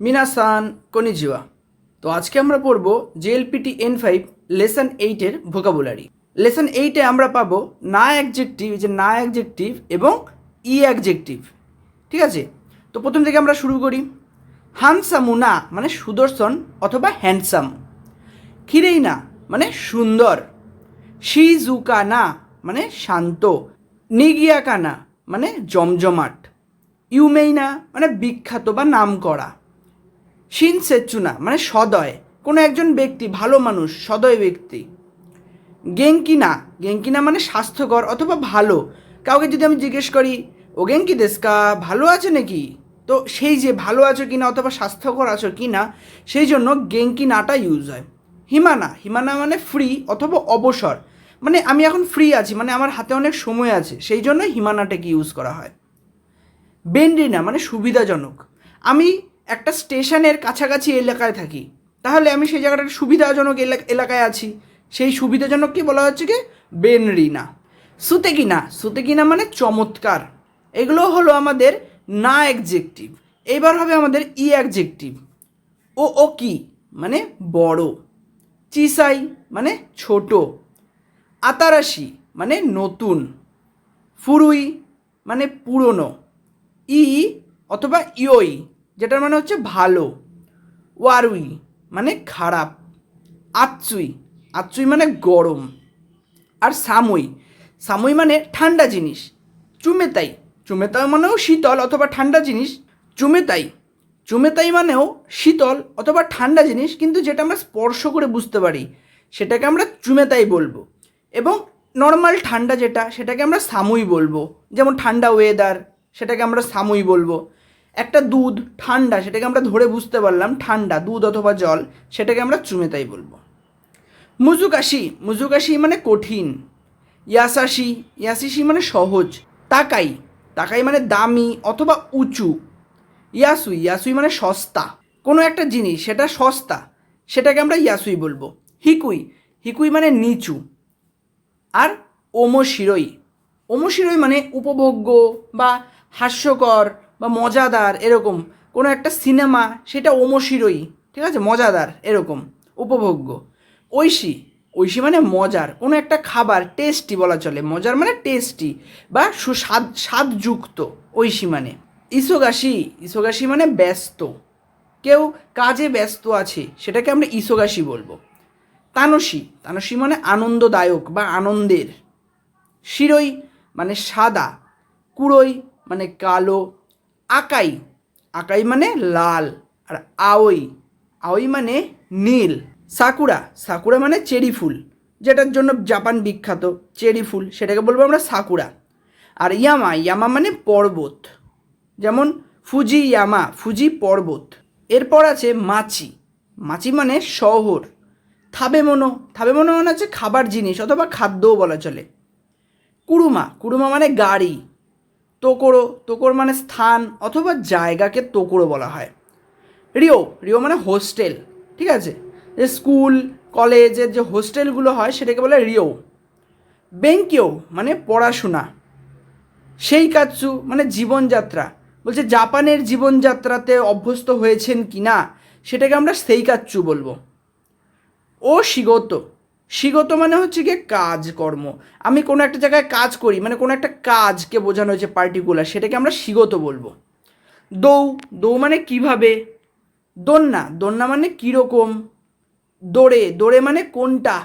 মিনাসান কনিজিওয়া। তো আজকে আমরা পড়ব জেএলপিটি এন ফাইভ লেসন এইটের ভোকাবুলারি। লেসন এইটে আমরা পাবো না অ্যাকজেক্টিভ যে না অ্যাকজেক্টিভ এবং ই অ্যাকজেক্টিভ ঠিক আছে? তো প্রথম থেকে আমরা শুরু করি। হানসামু না মানে সুদর্শন অথবা হ্যান্ডসাম। খিরেই না মানে সুন্দর। শিজুকা না মানে শান্ত। নিগিয়াকানা মানে জমজমাট। ইউমেইনা মানে বিখ্যাত বা নাম করা শিনসেচুনা মানে সদয়। কোনো একজন ব্যক্তি, ভালো মানুষ, সদয় ব্যক্তি। গেঙ্কিনা গেঙ্কিনা মানে স্বাস্থ্যকর অথবা ভালো। কাউকে যদি আমি জিজ্ঞেস করি, ও গেঙ্কি দেশকা, ভালো আছে নাকি? তো সেই যে ভালো আছো কি না অথবা স্বাস্থ্যকর আছো কি না সেই জন্য গেঙ্কি নাটা ইউজ হয়। হিমানা হিমানা মানে ফ্রি অথবা অবসর। মানে আমি এখন ফ্রি আছি মানে আমার হাতে অনেক সময় আছে, সেই জন্য হিমানাটাকে ইউজ করা হয়। বেন্ডিনা মানে সুবিধাজনক। আমি একটা স্টেশনের কাছাকাছি এলাকায় থাকি। তাহলে আমি সেই জায়গাটার সুবিধাজনক এলাক- এলাকায় আছি। সেই সুবিধাজনককে বলা হচ্ছে কি? বেনরিনা। সুতেকিনা। সুতেকিনা মানে চমৎকার। এগুলো হলো আমাদের না অ্যাকজেক্টিভ এইবার হবে আমাদের ই অ্যাকজেক্টিভ ও ও কি? মানে বড়। চিসাই মানে ছোট। আতারাশি মানে নতুন। ফুরুই মানে পুরনো। ই অথবা ইয়োই যেটার মানে হচ্ছে ভালো। ওয়ারুই মানে খারাপ। আচ্চুই আচ্চুই মানে গরম। আর সামুই সামুই মানে ঠান্ডা জিনিস। চুমেতাই চুমেতাই মানেও শীতল অথবা ঠান্ডা জিনিস। চুমেতাই চুমেতাই মানেও শীতল অথবা ঠান্ডা জিনিস, কিন্তু যেটা আমরা স্পর্শ করে বুঝতে পারি, সেটাকে আমরা চুমেতাই বলব। এবং নর্মাল ঠান্ডা যেটা, সেটাকে আমরা সামুই বলব। যেমন ঠান্ডা ওয়েদার সেটাকে আমরা সামুই বলব। একটা দুধ, ঠান্ডা, সেটাকে আমরা ধরে বুঝতে পারলাম, ঠান্ডা, দুধ অথবা জল, সেটাকে আমরা চুমেতাই বলব। মুজুকাশি মুজুকাশি মানে কঠিন। ইয়াসাশি ইয়াসিসি মানে সহজ। তাকাই তাকাই মানে দামি অথবা উঁচু। ইয়াসুই ইয়াসুই মানে সস্তা। কোনো একটা জিনিস, সেটা সস্তা, সেটাকে আমরা ইয়াসুই বলব। হিকুই হিকুই মানে নিচু। আর ওমশিরই ওমশিরই মানে উপভোগ্য বা হাস্যকর বা মজাদার এরকম। কোনো একটা সিনেমা, সেটা ওমশিরই, ঠিক আছে? মজাদার, এরকম, উপভোগ্য। ঐশী ঐশী মানে মজার। কোনো একটা খাবার টেস্টি বলা চলে। মজার মানে টেস্টি বা সুস্বাদ, স্বাদযুক্ত, ঐশী মানে। ইসোগাসি ইসোগাসি মানে ব্যস্ত। কেউ কাজে ব্যস্ত আছে, সেটাকে আমরা ইসোগাসি বলব। তানসী তানসী মানে আনন্দদায়ক বা আনন্দের। শিরই মানে সাদা। কুড়োই মানে কালো আকাই। আকাই মানে লাল আর আওই। আওই মানে নীল। সাকুরা। সাকুরা মানে চেরি ফুল, যেটার জন্য জাপান বিখ্যাত চেরি ফুল, সেটাকে বলব আমরা সাকুরা। আর ইয়ামা ইয়ামা মানে পর্বত। যেমন ফুজি ইয়ামা ফুজি পর্বত। এরপর আছে মাছি। মাছি মানে শহর। থাবেমনো। থাবেমনো মানে হচ্ছে খাবার জিনিস অথবা খাদ্যও বলা চলে। কুরুমা। কুরুমা মানে গাড়ি। তোকড়ো তোকর মানে স্থান অথবা জায়গাকে তোকড়ো বলা হয়। রিও রিও মানে হোস্টেল, ঠিক আছে? যে স্কুল, কলেজের যে হোস্টেলগুলো হয় সেটাকে বলে রিও। বেঙ্কিও মানে পড়াশোনা। সেই কাচ্চু মানে জীবনযাত্রা। বলছে জাপানের জীবনযাত্রাতে অভ্যস্ত হয়েছেন কি না সেটাকে আমরা সেই কাচ্চু বলব। ও শিগত শিগত মানে হচ্ছে গিয়ে কাজকর্ম। আমি কোনো একটা জায়গায় কাজ করি মানে কোনো একটা কাজকে বোঝানো হয়েছে পার্টিকুলার সেটাকে আমরা শিগত বলব। দৌ দৌ মানে কীভাবে? দন্যা দন্যা মানে কীরকম? দৌড়ে দৌড়ে মানে কোনটা?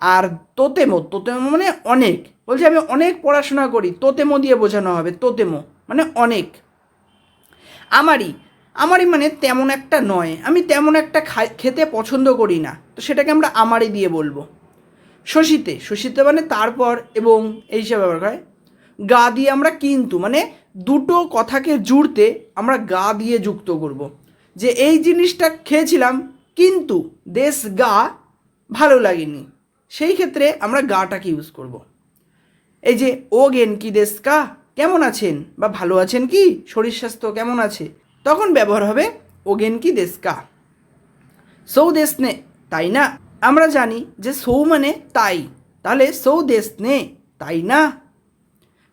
আর তোতেমো তোতেমো মানে অনেক। বলছে আমি অনেক পড়াশোনা করি, তোতেমো দিয়ে বোঝানো হবে, তোতেমো মানে অনেক। আমারই আমারই মানে তেমন একটা নয়। আমি তেমন একটা খেতে পছন্দ করি না। তো সেটাকে আমরা আমারই দিয়ে বলব। শশীতে শশীতে মানে তারপর এবং এই হিসাবে ব্যবহার হয়। গা দিয়ে আমরা কিন্তু মানে দুটো কথাকে জুড়তে আমরা গা দিয়ে যুক্ত করব। যে এই জিনিসটা খেয়েছিলাম কিন্তু দেশ গা ভালো লাগেনি। সেই ক্ষেত্রে আমরা গাটাকে ইউজ করব। এই যে, ও গেন কি দেশ কা কেমন আছেন? বা ভালো আছেন কি? শরীর স্বাস্থ্য কেমন আছে? তখন ব্যবহার হবে ওগেন কি দেশকা। সৌ দেশ নে, তাই না? আমরা জানি যে সৌ মানে তাই। তাহলে সৌ দেশ নে, তাই না?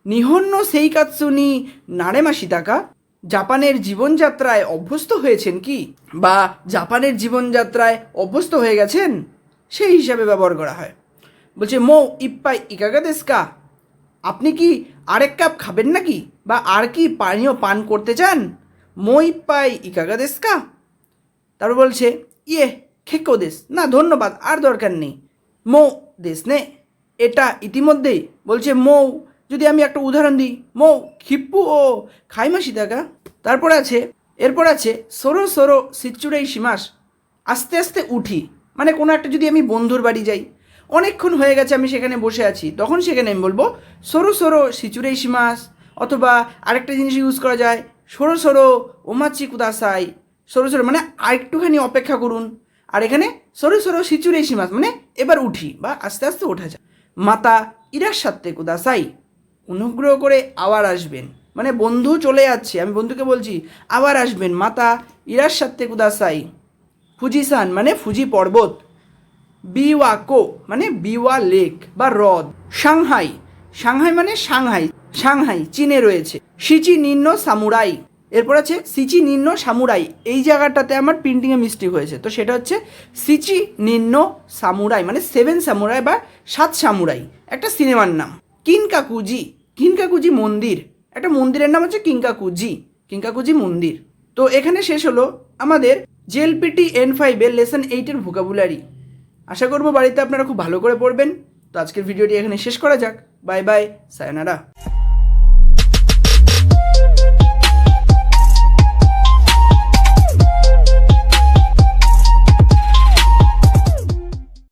নিহন্য সেই কাৎসুনি নাড়ে মাসি টাকা, জাপানের জীবনযাত্রায় অভ্যস্ত হয়েছেন কি? বা জাপানের জীবনযাত্রায় অভ্যস্ত হয়ে গেছেন? সেই হিসাবে ব্যবহার করা হয়। বলছে, মো ইপ্পাই ইকাগা দেস্কা আপনি কি আরেক কাপ খাবেন নাকি? বা আর কি পানীয় পান করতে চান? মো ইপ্পাই ইকাগা দেস্কা তারপর বলছে ইয়ে খেকো দেশ না, ধন্যবাদ, আর দরকার নেই। মৌ দেশ নে। এটা ইতিমধ্যেই বলছে মৌ। যদি আমি একটা উদাহরণ দিই, মৌ, খিপ্পু ও খাইমাসি দাগা তারপর আছে, এরপর আছে, সরো সরো সিচুরাই সীমাস। আস্তে আস্তে উঠি। মানে কোনো একটা যদি আমি বন্ধুর বাড়ি যাই। অনেকক্ষণ হয়ে গেছে, আমি সেখানে বসে আছি। তখন সেখানে আমি বলব, সরো সরো সিচুরাই সীমাস। অথবা আরেকটা জিনিস ইউজ করা যায় সরো সরো ওমাচি কুদাসাই। সরো সরো মানে আরেকটুখানি অপেক্ষা করুন। আর এখানে সরো সরো সিচুরেশি মাস মানে এবার উঠি বা আস্তে আস্তে ওঠা যায় মাতা ইরার সাথে কুদাসাই, অনুগ্রহ করে আবার আসবেন। মানে বন্ধু চলে যাচ্ছে, আমি বন্ধুকে বলছি, আবার আসবেন। মাতা ইরার সাথে কুদাসাই, ফুজিসান মানে ফুজি পর্বত, বিওয়াকো মানে বিওয়া লেক বা হ্রদ। সাংহাই সাংহাই মানে সাংহাই। সাংহাই, চীনে রয়েছে। সিচি নিম্ন সামুরাই। এরপর আছে সিচি নিম্ন সামুরাই। এই জায়গাটাতে আমার প্রিন্টিংয়ে মিস্টেক হয়েছে। তো সেটা হচ্ছে সিচি নিম্ন সামুরাই মানে সেভেন সামুরাই বা সাত সামুরাই। একটা সিনেমার নাম। কিনকাকুজি। কিনকাকুজি মন্দির। একটা মন্দিরের নাম হচ্ছে কিঙ্কাকুজি কিঙ্কাকুজি মন্দির। তো এখানে শেষ হলো আমাদের জেএলপিটি এন ফাইভের লেসন এইটের ভোকাবুলারি আশা করব বাড়িতে আপনারা খুব ভালো করে পড়বেন। তো আজকের ভিডিওটি এখানে শেষ করা যাক। Bye bye, sayonara.